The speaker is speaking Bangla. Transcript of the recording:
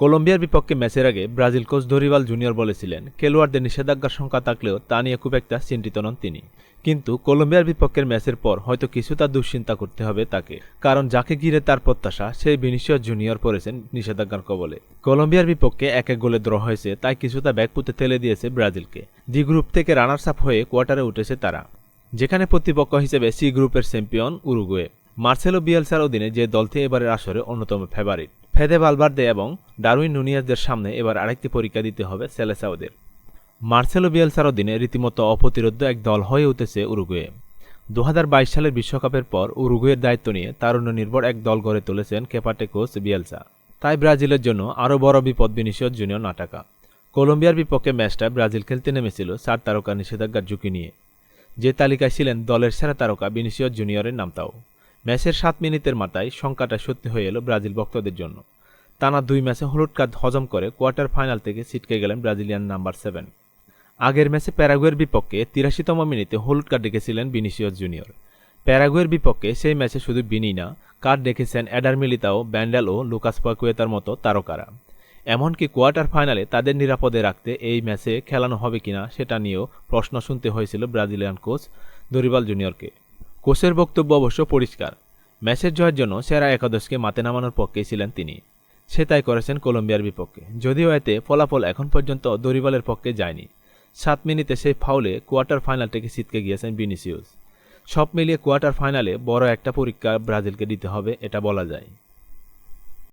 কলম্বিয়ার বিপক্ষে ম্যাচের আগে ব্রাজিল কোচ দরিবাল জুনিয়র বলেছিলেন, খেলোয়াড়দের নিষেধাজ্ঞার সংখ্যা থাকলেও তা নিয়ে খুব একটা চিন্তিত নন তিনি। কিন্তু কলম্বিয়ার বিপক্ষের ম্যাচের পর হয়তো কিছুটা দুশ্চিন্তা করতে হবে তাকে। কারণ যাকে ঘিরে তার প্রত্যাশা, সেই ভিনিসিয়াস জুনিয়র পড়েছেন নিষেধাজ্ঞার কবলে। কলম্বিয়ার বিপক্ষে এক এক গোলে দ্র হয়েছে, তাই কিছুটা ব্যাগপুতে ঠেলে দিয়েছে ব্রাজিলকে। ডি গ্রুপ থেকে রানার্স আপ হয়ে কোয়ার্টারে উঠেছে তারা। যেখানে প্রতিপক্ষ হিসেবে সি গ্রুপের চ্যাম্পিয়ন উরুগুয়ে। মার্সেলো বিয়েলসার অধীনে যে দলটি এবারের আসরে অন্যতম ফেভারিট। ফেদে বালবার্দে এবং ডারউইন নুনিয়াসদের সামনে এবার আরেকটি পরীক্ষা দিতে হবে সেলেসাওদের। মার্সেলো বিয়েলসার অধীনে রীতিমতো অপ্রতিরোধ্য এক দল হয়ে উঠেছে উরুগুয়ে। দু হাজার বাইশ সালের বিশ্বকাপের পর উরুগুয়ের দায়িত্ব নিয়ে তারুণ্য নির্ভর এক দল গড়ে তুলেছেন কেপাটে কোচ বিয়েলসা। তাই ব্রাজিলের জন্য আরও বড় বিপদ বিনিশয় জুনিয়র নাটাকা। কলম্বিয়ার বিপক্ষে ম্যাচটা ব্রাজিল খেলতে নেমেছিল চার তারকা নিষেধাজ্ঞার ঝুঁকি নিয়ে। যে তালিকায় ছিলেন দলের সেরা তারকা বিনিসিয় জুনিয়রের নামটাও। ম্যাচের সাত মিনিটের মাথায় সংখ্যাটা সত্যি হয়ে এলো ব্রাজিল ভক্তদের জন্য। টানা দুই ম্যাচে হলুদ কার্ড হজম করে কোয়ার্টার ফাইনাল থেকে ছিটকে গেলেন ব্রাজিলিয়ান নাম্বার সেভেন। আগের ম্যাচে প্যারাগুয়ের বিপক্ষে তিরাশিতম মিনিটে হলুদ কার্ড ডেকেছিলেন বিনিসিয়স জুনিয়র। প্যারাগুয়ের বিপক্ষে সেই ম্যাচে শুধু বিনি না কার্ড ডেকেছেন অ্যাডার মিলিতাও, ব্যান্ডেল ও লুকাস পাকুয়েতার মতো তারকারা। এমনকি কোয়ার্টার ফাইনালে তাদের নিরাপদে রাখতে এই ম্যাচে খেলানো হবে কিনা সেটা নিয়েও প্রশ্ন শুনতে হয়েছিল ব্রাজিলিয়ান কোচ দরিবাল জুনিয়রকে। কোচের বক্তব্য অবশ্য পরিষ্কার। ম্যাচের জয়ের জন্য সেরা একাদশকে মাতে নামানোর পক্ষেই ছিলেন তিনি। সে তাই করেছেন কলম্বিয়ার বিপক্ষে। যদিও এতে ফলাফল এখন পর্যন্ত দরিবালের পক্ষে যায়নি। সাত মিনিটে সেই ফাউলে কোয়ার্টার ফাইনাল থেকে ছিটকে গিয়েছেন বিনিসিউস সব মিলিয়ে কোয়ার্টার ফাইনালে বড় একটা পরীক্ষা ব্রাজিলকে দিতে হবে, এটা বলা যায়।